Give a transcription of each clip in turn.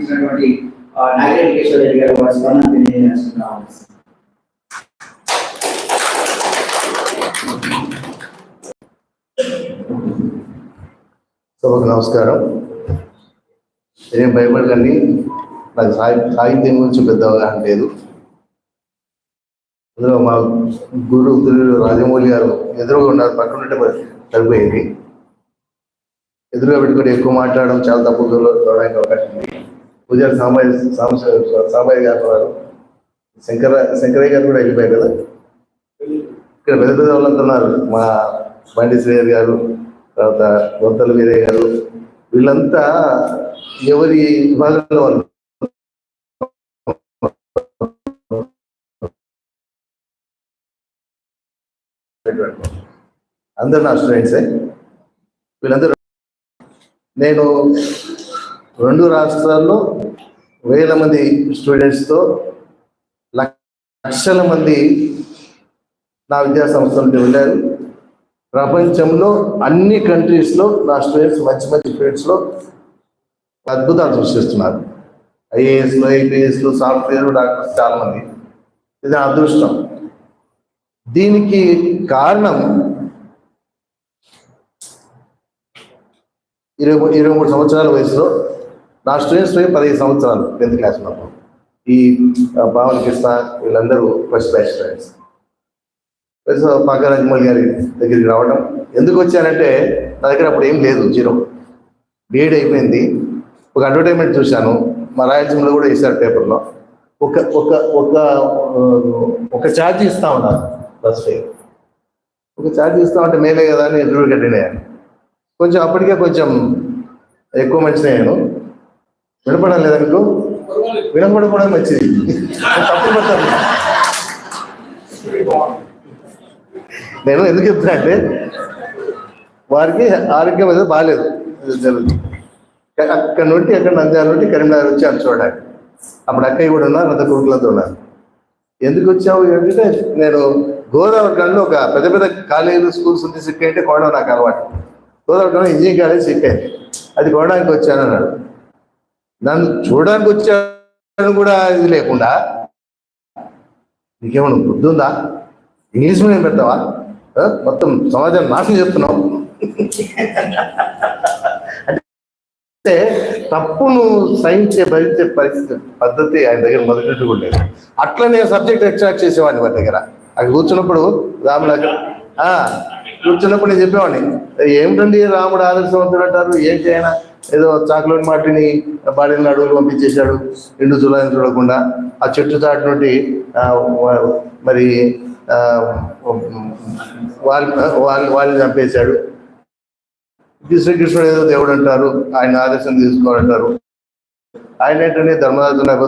ఇచ్చినటువంటి ఆ, నాగిరెడ్డి కిషోర్ రెడ్డి గారు వారి స్పందన తెలియజేస్తున్నాం సభకు నమస్కారం. నేను భయపడకండి. నాకు సాహిత్య సాహిత్యం గురించి పెద్ద అవగాహన లేదు. అందులో మా గురు గురువు రాజమౌళి గారు ఎదురుగా ఉన్నారు పక్కన ఉంటే సరిపోయింది. ఎదురుగా పెట్టుకుని ఎక్కువ మాట్లాడడం చాలా తప్పు చూడడానికి అవకాశం ఉంది. పూజారి సాంబాయి సాంబాయి గారు శంకర శంకరయ్య గారు కూడా వెళ్ళిపోయారు కదా? ఇక్కడ పెద్ద పెద్ద వాళ్ళంతా ఉన్నారు. మా బండి శ్రీహరి గారు తర్వాత గొంతల వీరయ్య గారు. వీళ్ళంతా ఎవరి విభాగంలో వాళ్ళు? అందరు నా స్టూడెంట్సే. వీళ్ళందరూ నేను రెండు రాష్ట్రాల్లో వేల మంది స్టూడెంట్స్తో లక్షల మంది నా విద్యా సంస్థలు వెళ్ళారు. ప్రపంచంలో అన్ని కంట్రీస్లో నా స్టూడెంట్స్ మంచి మంచి ఫీల్డ్స్లో అద్భుతాలు సృష్టిస్తున్నారు. ఐఏఎస్లు ఐపీఎస్లో సాఫ్ట్వేర్ డాక్టర్స్ చాలామంది ఇది అదృష్టం. దీనికి కారణం ఇరవై ఇరవై మూడు సంవత్సరాల వయసులో నా స్టూడెంట్స్ పదిహేను సంవత్సరాలు టెన్త్ క్లాస్ ఉన్నప్పుడు. ఈ భావన కృష్ణ వీళ్ళందరూ ఫస్ట్ బ్యాచ్ స్టూడెంట్స్ ప్లస్ పాక రాజమౌళి గారి దగ్గరికి రావడం ఎందుకు వచ్చానంటే నా దగ్గర అప్పుడు ఏం లేదు జీరో. బీఎడ్ అయిపోయింది. ఒక అడ్వర్టైజ్మెంట్ చూశాను. మా రాయలసీమలో కూడా వేశారు పేపర్లో. ఒక ఒక ఒక ఒక ఛార్జ్ ఇస్తా ఉన్నారు బస్ ఫేర్ ఒక ఛార్జ్ ఇస్తా ఉంటే మేలే కదా అని ఎదురు కొంచెం అప్పటికే కొంచెం ఎక్కువ మంచిది నేను వినపడం అనుకో మీకు వచ్చింది మంచిది. తప్పు పడతాను నేను ఎందుకు చెప్తున్నా అంటే వారికి ఆరోగ్యం అనేది బాగాలేదు జరుగుతుంది అక్కడ నుండి అక్కడ నంద్యాల నుండి కరీంనగర్ వచ్చాను చూడడానికి. అప్పుడు అక్కయ్య కూడా ఉన్నారు అంత కొడుకులతో ఉన్నారు. ఎందుకు వచ్చావు? ఏంటంటే నేను గోదావరి కాలంలో ఒక పెద్ద పెద్ద కాలేజీలు స్కూల్స్ ఉంది సిక్ అయితే కొనడం నాకు అలవాటు. గోదావరి కాలంలో ఇంజనీరింగ్ కాలేజ్ సిక్ అయింది అది కొనడానికి వచ్చాను అన్నాడు. నన్ను చూడడానికి వచ్చాను కూడా ఇది లేకుండా. నీకేమన్నా బుద్ధి ఉందా? ఇంగ్లీష్ మీడియం పెడతావా? మొత్తం సమాజాన్ని నాశనం చేస్తున్నావు. అంటే తప్పును సహించే భరించే పరిస్థితి పద్ధతి ఆయన దగ్గర మొదటి కూడా లేదు అట్లా నేను సబ్జెక్ట్ ఎక్స్ట్రాక్ట్ చేసేవాడిని వారి దగ్గర. అక్కడ కూర్చున్నప్పుడు రాముడు కూర్చున్నప్పుడు నేను చెప్పేవాడిని ఏమిటండి రాముడు ఆదర్శవంతుడు అంటారు? ఏంటి ఆయన? ఏదో చాక్లెట్ మాటిని బాడీని అడుగులు పంపించేశాడు ఎండు చూడాలని చూడకుండా. ఆ చెట్టు చాటు నుండి మరి వాళ్ళు వాళ్ళు వాళ్ళని చంపేశాడు. శ్రీకృష్ణుడు ఏదో దేవుడు అంటారు ఆయన ఆదర్శం తీసుకోవాలంటారు. ఆయన ఏంటంటే ధర్మరాజు నాకు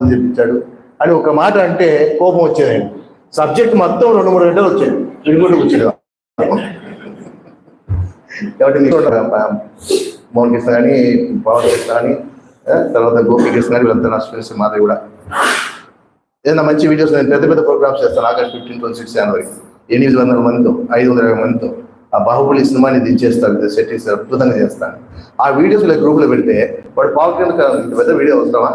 చెప్పించాడు. అని ఒక మాట అంటే కోపం వచ్చేదండి సబ్జెక్ట్ మొత్తం రెండు మూడు గంటలు వచ్చేది. ఇంకొకటి కూర్చోడు కాబట్టి మోహన్ కృష్ణ కానీ పవన్ కృష్ణ కానీ తర్వాత గోపి కృష్ణ కానీ వీళ్ళంతా నా స్టూడెంట్స్ మాది కూడా. ఏదైనా మంచి వీడియోస్ నేను పెద్ద పెద్ద ప్రోగ్రామ్స్ చేస్తాను. ఆగస్ట్ ఫిఫ్టీన్ ట్వంటీ సిక్స్ జనవరి ఎనిమిది వందల మందితో ఐదు వందల యాభై మందితో ఆ బాహుబలి సినిమాని సెట్ చేస్తారు అద్భుతంగా చేస్తాను ఆ వీడియోస్ ఇలా గ్రూప్లో పెడితే వాడు పావు కింద పెద్ద వీడియో అవసరమా?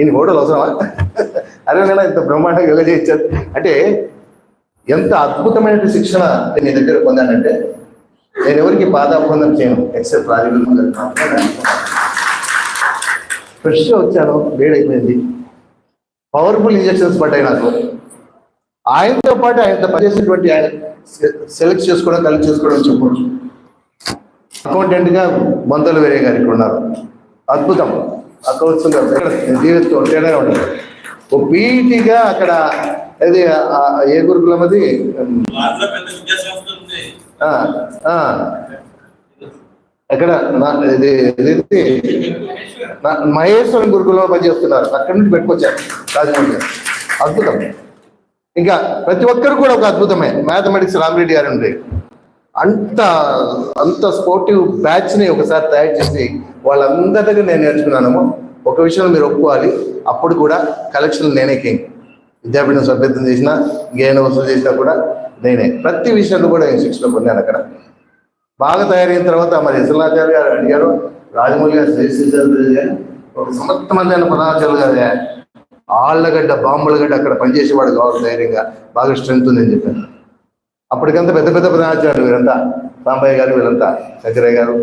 ఇన్ని ఫోటోలు అవసరమా? అరే నేను ఇంత బ్రహ్మాండంగా ఎలా చేయించారు. అంటే ఎంత అద్భుతమైన శిక్షణ నీ దగ్గర పొందానంటే నేను ఎవరికి పాదాబంధం చేయను ఎక్సెప్ట్ రాజకీయ ఫ్రెష్గా వచ్చాను వేడైపోయింది. పవర్ఫుల్ ఇంజెక్షన్స్ పడ్డాయి నాకు. ఆయనతో పాటు ఆయనతో పనిచేసినటువంటి ఆయన సెలెక్ట్ చేసుకోవడం కలెక్ట్ చేసుకోవడం చెప్పవచ్చు అకౌంటెంట్గా గా వేరే గారు ఇక్కడ ఉన్నారు. అద్భుతం. అకౌంట్స్ జీవితం తేడా ఉంటుంది ఓ పీటీగా అక్కడ అది ఏ గురుకులం అది. ఎక్కడ? నా- ఇది ఇది నా- మహేశ్వరం గురుకులంలో పనిచేస్తున్నారు. అక్కడి నుండి పెట్టుకొచ్చారు. రాజమండ్రి. అద్భుతం. ఇంకా ప్రతి ఒక్కరు కూడా ఒక అద్భుతమే. మ్యాథమెటిక్స్ రామిరెడ్డి గారు ఉండే. అంత అంత స్పోర్టివ్ బ్యాచ్ని ఒకసారి తయారు చేసి వాళ్ళందరి దగ్గర నేను నేర్చుకున్నాను. ఒక విషయంలో మీరు ఒప్పుకోవాలి. అప్పుడు కూడా కలెక్షన్ నేనే కింగ్. విద్యాపీఠం సభ్యత్వం చేసినా ఇంకేమైనా వసూలు చేసినా కూడా నేనే. ప్రతి విషయంలో కూడా నేను శిక్షణ పొందాను అక్కడ. బాగా తయారైన తర్వాత మరి ఇసలాచార్య గారు అడిగారు రాజమౌళి గారు శ్రేష్ఠించారు ఒక సమర్థమైన ప్రధానాచార్యులు గారే ఆళ్ళగడ్డ బాంబులగడ్డ అక్కడ పనిచేసేవాడు కావాలి ధైర్యంగా. బాగా స్ట్రెంత్ ఉందని చెప్పాను అప్పటికంతా పెద్ద పెద్ద ప్రధానాచార్యులు వీరంతా సాంబయ్య గారు వీరంతా శంకరయ్య గారు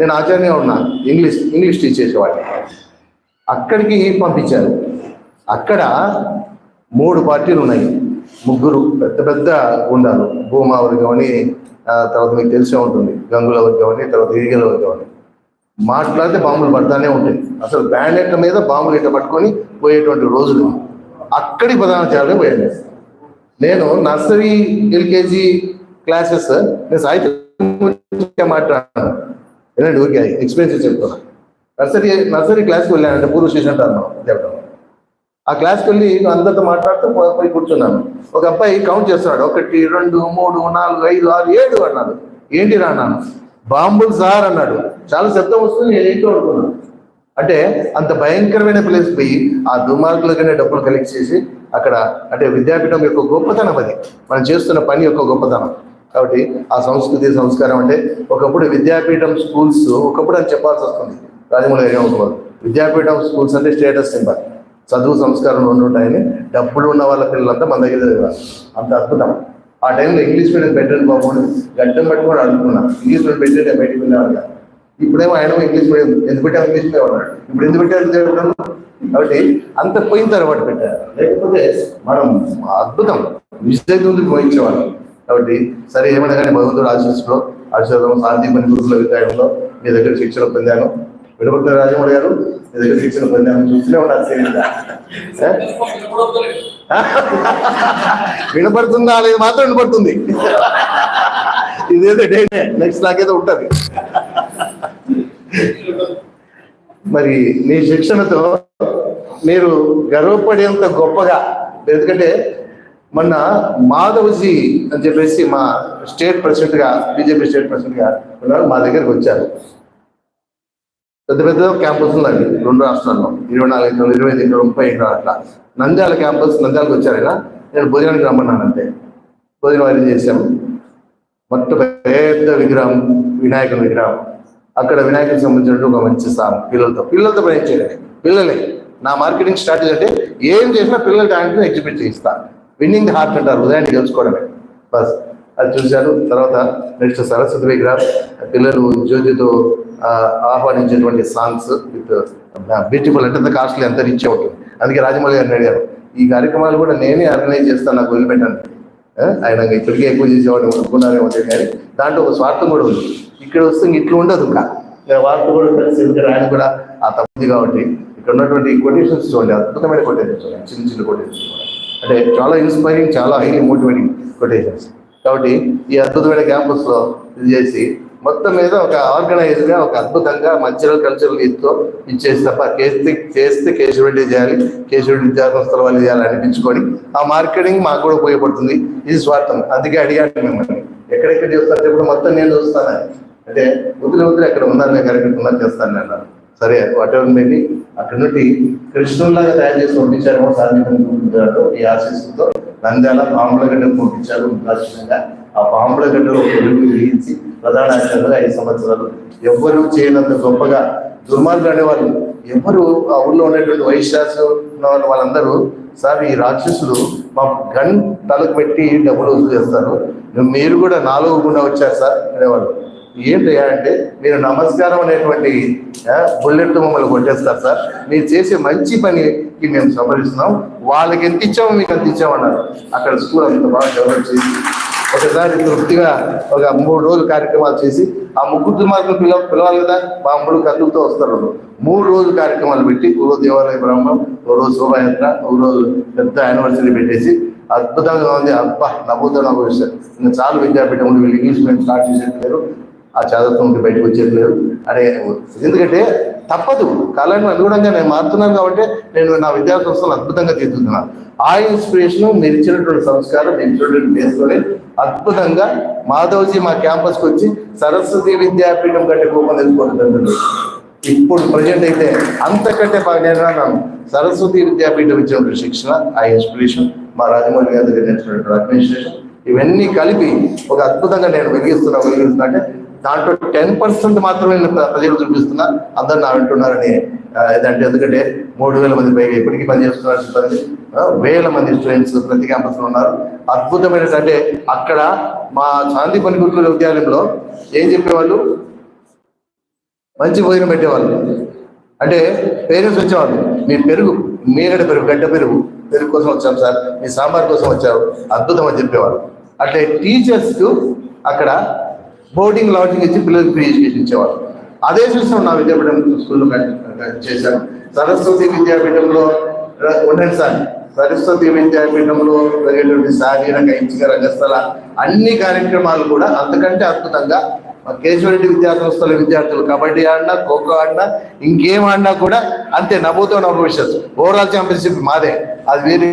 నేను ఆచార్యంగా ఉన్నా. ఇంగ్లీష్ ఇంగ్లీష్ టీచ్ చేసేవాడిని అక్కడికి పంపించారు. అక్కడ మూడు పార్టీలు ఉన్నాయి. ముగ్గురు పెద్ద పెద్ద గుండాలు. భూమా కానీ తర్వాత మీకు తెలిసే ఉంటుంది. గంగుల కానీ తర్వాత ఇరిగల కానీ మాట్లాడితే బాంబులు పడతానే ఉంటాయి. అసలు బ్యాండెట్ల మీద బాంబులు ఇట్లా పట్టుకొని పోయేటువంటి రోజులు అక్కడి ప్రధానాచార్యులు పోయాను. నేను నర్సరీ ఎల్కేజీ క్లాసెస్ నేను సాహిత్యం మాట్లాడాను. ఏంటంటే ఊరికే ఎక్స్పీరియన్స్ చెప్తాను నర్సరీ నర్సరీ క్లాస్కి వెళ్ళానంటే పూర్వ స్టేషన్ అంటారు చెప్పడం ఆ క్లాస్కి వెళ్ళి అందరితో మాట్లాడుతూ పోయి కూర్చున్నాను. ఒక అబ్బాయి కౌంట్ చేస్తున్నాడు. ఒకటి రెండు మూడు నాలుగు ఐదు ఆరు ఏడు అన్నాడు. ఏంటి రా అన్నాను బాంబులు సార్ అన్నాడు. చాలా శబ్దం వస్తుంది నేను ఏంటో అనుకున్నాను అంటే అంత భయంకరమైన ప్లేస్ పోయి ఆ దుర్మార్గులకనే డబ్బులు కలెక్ట్ చేసి అక్కడ అంటే విద్యాపీఠం యొక్క గొప్పతనం అది. మనం చేస్తున్న పని యొక్క గొప్పతనం. కాబట్టి ఆ సంస్కృతి సంస్కారం అంటే ఒకప్పుడు విద్యాపీఠం స్కూల్స్ ఒకప్పుడు అని చెప్పాల్సి వస్తుంది. రాజమౌళి గారు విద్యాపీఠం స్కూల్స్ అంటే స్టేటస్ సింబల్ చదువు సంస్కారం రెండు ఉంటాయని డబ్బులు ఉన్న వాళ్ళ పిల్లలంతా మన దగ్గర చదివారు. అంత అద్భుతం. ఆ టైంలో ఇంగ్లీష్ మీడియం పెట్టండి బాబు అని గడ్డం పట్టుకొని అడుగుతున్నా. ఇంగ్లీష్ మీడియం పెట్టండి బయటికి వెళ్ళేవాడు ఇప్పుడేమో ఆయన ఇంగ్లీష్ మీడియం ఎందుకు పెట్టాము ఇంగ్లీష్ మీడియం అన్నాడు ఇప్పుడు ఎందుకు పెట్టారు? కాబట్టి అంత పోయిన తర్వాత పెట్టారు. లేకపోతే మనం అద్భుతం. విజయదుంది పోయించేవాళ్ళం. కాబట్టి సరే ఏమైనా కానీ భగవంతుడు ఆశీస్సులో ఆశీర్వాదం శాంతి పని గురుకుల విద్యాలయంలో మీ దగ్గర శిక్షణ పొందాను. వినపడుతున్న రాజమౌళి గారు మీ దగ్గర శిక్షణ పొందాను చూస్తూనే ఉన్నారు సీరియల్గా. ఏ? వినపడుతుందా అనేది మాత్రం వినపడుతుంది ఇదేదో డేనే నెక్స్ట్ నాకేదో ఉంటుంది మరి నీ శిక్షణతో మీరు గర్వపడేంత గొప్పగా ఎందుకంటే మొన్న మాధవ్జీ అని చెప్పేసి మా స్టేట్ ప్రెసిడెంట్గా బీజేపీ స్టేట్ ప్రెసిడెంట్గా ఉన్నారు మా దగ్గరికి వచ్చారు పెద్ద పెద్ద క్యాంపస్ ఉందండి. రెండు రాష్ట్రాల్లో. ఇరవై నాలుగు ఎకరాలు ఇరవై ఐదు ఎకరాలు ముప్పై ఎకరాలు అట్లా. నంద్యాల క్యాంపస్ నంద్యాలకు వచ్చారు నేను భోజనానికి రమ్మన్నాను అంతే. భోజనం అరేంజ్ చేశాము. మొట్ట పెద్ద విగ్రహం వినాయకుని విగ్రహం. అక్కడ వినాయకుడికి సంబంధించినట్టు ఒక మంచి స్థానం పిల్లలతో. పిల్లలతో పని చేయలేదు. పిల్లలే నా మార్కెటింగ్ స్ట్రాటజీ అంటే ఏం చేసినా పిల్లల టాలెంట్ని ఎగ్జిబిట్ చేయిస్తాను విన్నింగ్ ది హార్ట్ అంటారు ఉదయాన్ని గెలుచుకోవడమే బస్. అది చూశారు. తర్వాత నెక్స్ట్ సరస్వతి విగ్రహం. పిల్లలు జ్యోతితో ఆహ్వానించేటువంటి సాంగ్స్ విత్ బ్యూటిఫుల్ అంటే కాస్ట్లీ అంత రిచ్ అవుతుంది అందుకే రాజమౌళి గారిని అడిగారు ఈ కార్యక్రమాలు కూడా నేనే ఆర్గనైజ్ చేస్తాను నాకు వదిలిపెట్టాను ఆయన ఇప్పటికే ఎక్కువ చేసేవాడు అనుకున్నారేమో కానీ దాంట్లో ఒక స్వార్థం కూడా ఉంది. ఇక్కడ వస్తే ఇట్లా ఉండదు ఇంకా. వార్త కూడా కలిసి ఆయన కూడా ఆ తప్పుది కాబట్టి ఇక్కడ ఉన్నటువంటి కొటేషన్స్ చూడండి అద్భుతమైన కొటేషన్స్ చూడండి చిన్న చిన్న కొటేషన్స్ అంటే చాలా ఇన్స్పైరింగ్ చాలా హైలీ మోటివేటింగ్ కొటేషన్స్ కాబట్టి ఈ అద్భుతమైన క్యాంపస్లో ఇది చేసి మొత్తం మీద ఒక ఆర్గనైజ్గా ఒక అద్భుతంగా మధ్యలో కల్చరల్ ఇదితో ఇచ్చేసి తప్ప చేస్తే చేస్తే కేశవరెడ్డి చేయాలి కేశవరెడ్డి విద్యా సంస్థల వాళ్ళు చేయాలి అనిపించుకొని ఆ మార్కెటింగ్ మాకు కూడా ఉపయోగపడుతుంది. ఇది స్వార్థం. అందుకే అడిగాను మిమ్మల్ని. ఎక్కడెక్కడ చేస్తారు చెప్పడం మొత్తం నేను చూస్తాను. అంటే వదిలి వదిలి అక్కడ ఉన్నారు నేను కరెక్ట్ ఉన్నారు చేస్తాను నేను సరే వాటెవర్ మేబీ అక్కడ నుండి కృష్ణుల్లాగా తయారు చేసి పంపించారేమో సాధించారు ఈ ఆశీస్సుతో నంద్యాల పాములగడ్డకు పంపించారు రాష్ట్రంగా ఆ పాములగడ్డలో వెలుగు వేయించి ప్రధాన ఐదు సంవత్సరాలు. ఎవ్వరూ చేయనంత గొప్పగా దుర్మార్గులు అనేవాళ్ళు. ఎవరు ఆ ఊళ్ళో ఉన్నటువంటి వైశ్యాసు ఉన్న వాళ్ళు వాళ్ళందరూ సార్ ఈ రాక్షసులు మా గన్ తలకు పెట్టి డబ్బులు వసూలు చేస్తారు. మీరు కూడా నాలుగు గుండా వచ్చారు సార్ అనేవాళ్ళు. ఏంటయ్యా అంటే మీరు నమస్కారం అనేటువంటి బుల్లెట్ మమ్మల్ని కొట్టేస్తారు సార్. మీరు చేసే మంచి పనికి మేము సంప్రదిస్తున్నాం వాళ్ళకి ఎంత ఇచ్చామో మీకు అంత ఇచ్చామన్నారు. అక్కడ స్కూల్ అంత బాగా డెవలప్ చేసి ఒకసారి తృప్తిగా ఒక మూడు రోజులు కార్యక్రమాలు చేసి ఆ ముగ్గురు దుర్మార్గులు పిల్ల పిలవాలి కదా? బాంబులు కత్తులతో వస్తారు మూడు రోజులు కార్యక్రమాలు పెట్టి ఓ రోజు దేవాలయ బ్రహ్మం ఓ రోజు శోభాయాత్ర ఓ రోజు పెద్ద యానివర్సరీ పెట్టేసి అద్భుతంగా ఉంది. అబ్బా నవ్వుతో నవ్వు ఇంకా చాలు విద్యాపీఠం ఉంది వీళ్ళు ఇంగ్లీష్ మీడియం స్టార్ట్ చేసేట్లేరు. ఆ చదువుతూ ఉంటే బయటకు వచ్చేట్లేరు. అనే ఎందుకంటే తప్పదు. కాలానికి అనుగుణంగా నేను మారుతున్నాను కాబట్టి నేను నా విద్యా సంస్థలు అద్భుతంగా తీర్చుతున్నాను ఆ ఇన్స్పిరేషన్ మీరు ఇచ్చినటువంటి సంస్కారం మీరు ఇచ్చినటువంటి నేర్చుకొని అద్భుతంగా మాధవ్జీ మా క్యాంపస్కి వచ్చి సరస్వతి విద్యాపీఠం కంటే కోపం తెలుసుకోవడం ఇప్పుడు ప్రజెంట్ అయితే అంతకంటే బాగా నేను సరస్వతి విద్యాపీఠం ఇచ్చినటువంటి శిక్షణ ఆ ఇన్స్పిరేషన్ మా రాజమౌళి గారి దగ్గర నేర్చుకున్నటువంటి అడ్మినిస్ట్రేషన్ ఇవన్నీ కలిపి ఒక అద్భుతంగా నేను వెలిగిస్తున్నా వెలిగిస్తున్నా అంటే దాంట్లో టెన్ పర్సెంట్ మాత్రమే నేను ప్రజలు చూపిస్తున్నా. అందరు నా వింటున్నారని ఏదంటే ఎందుకంటే మూడు వేల మంది పైగా ఇప్పటికీ పనిచేస్తున్నారు సిబ్బంది. వేల మంది స్టూడెంట్స్ ప్రతి క్యాంపస్లో ఉన్నారు. అద్భుతమైన అంటే అక్కడ మా శాంతి పని గురుకుల విద్యాలయంలో ఏం చెప్పేవాళ్ళు? మంచి భోజనం పెట్టేవాళ్ళు. అంటే పేరెంట్స్ వచ్చేవాళ్ళు మీ పెరుగు మీగడ పెరుగు గడ్డ పెరుగు పెరుగు కోసం వచ్చాం సార్ మీ సాంబార్ కోసం వచ్చారు అద్భుతం అని చెప్పేవాళ్ళు. అట్లే టీచర్స్ అక్కడ బోర్డింగ్ లాడ్జింగ్ ఇచ్చి పిల్లలకి ఫ్రీ ఎడ్యుకేషన్ ఇచ్చేవాళ్ళు. అదే చూసాం నా విద్యాపీఠం స్కూల్లో చేశాను సరస్వతి విద్యాపీఠంలో ఉండండి సార్. సరస్వతి విద్యాపీఠంలో జరిగేటువంటి శారీరక ఐచ్ఛిక రంగస్థల అన్ని కార్యక్రమాలు కూడా అంతకంటే అద్భుతంగా కేశవరెడ్డి విద్యా సంస్థల విద్యార్థులు కబడ్డీ ఆడినా ఖోఖో ఆడినా ఇంకేం ఆడినా కూడా అంతే నవ్వుతో నవ్వు భవిష్యత్ ఓవరాల్ ఛాంపియన్షిప్ మాదే. అది వేరే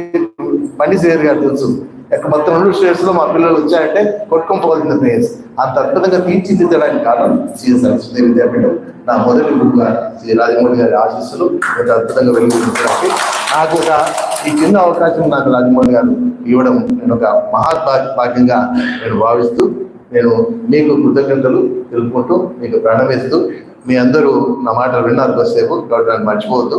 బండి సేర్ గారు తెలుసు. మొత్తం రెండు స్టేట్స్లో మా పిల్లలు వచ్చారంటే కొట్టుకొని పోవాల్సిన ప్లేయర్స్ అంత అద్భుతంగా తీర్చిదిద్దడానికి కారణం శ్రీ సరస్వతి విద్యాపీఠం. నా మొదటి గురువు గారు శ్రీ రాజమౌళి గారి ఆశీస్సులు ఇంత అద్భుతంగా వెళ్ళి నాకు ఒక ఈ చిన్న అవకాశం నాకు రాజమౌళి గారు ఇవ్వడం నేను ఒక మహాత్మా భాగ్యంగా నేను భావిస్తూ నేను మీకు కృతజ్ఞతలు తెలుపుకుంటూ మీకు ప్రణమిస్తూ మీ అందరూ నా మాటలు విన్నారు కొద్దిసేపు కాబట్టి నన్ను మర్చిపోవద్దు.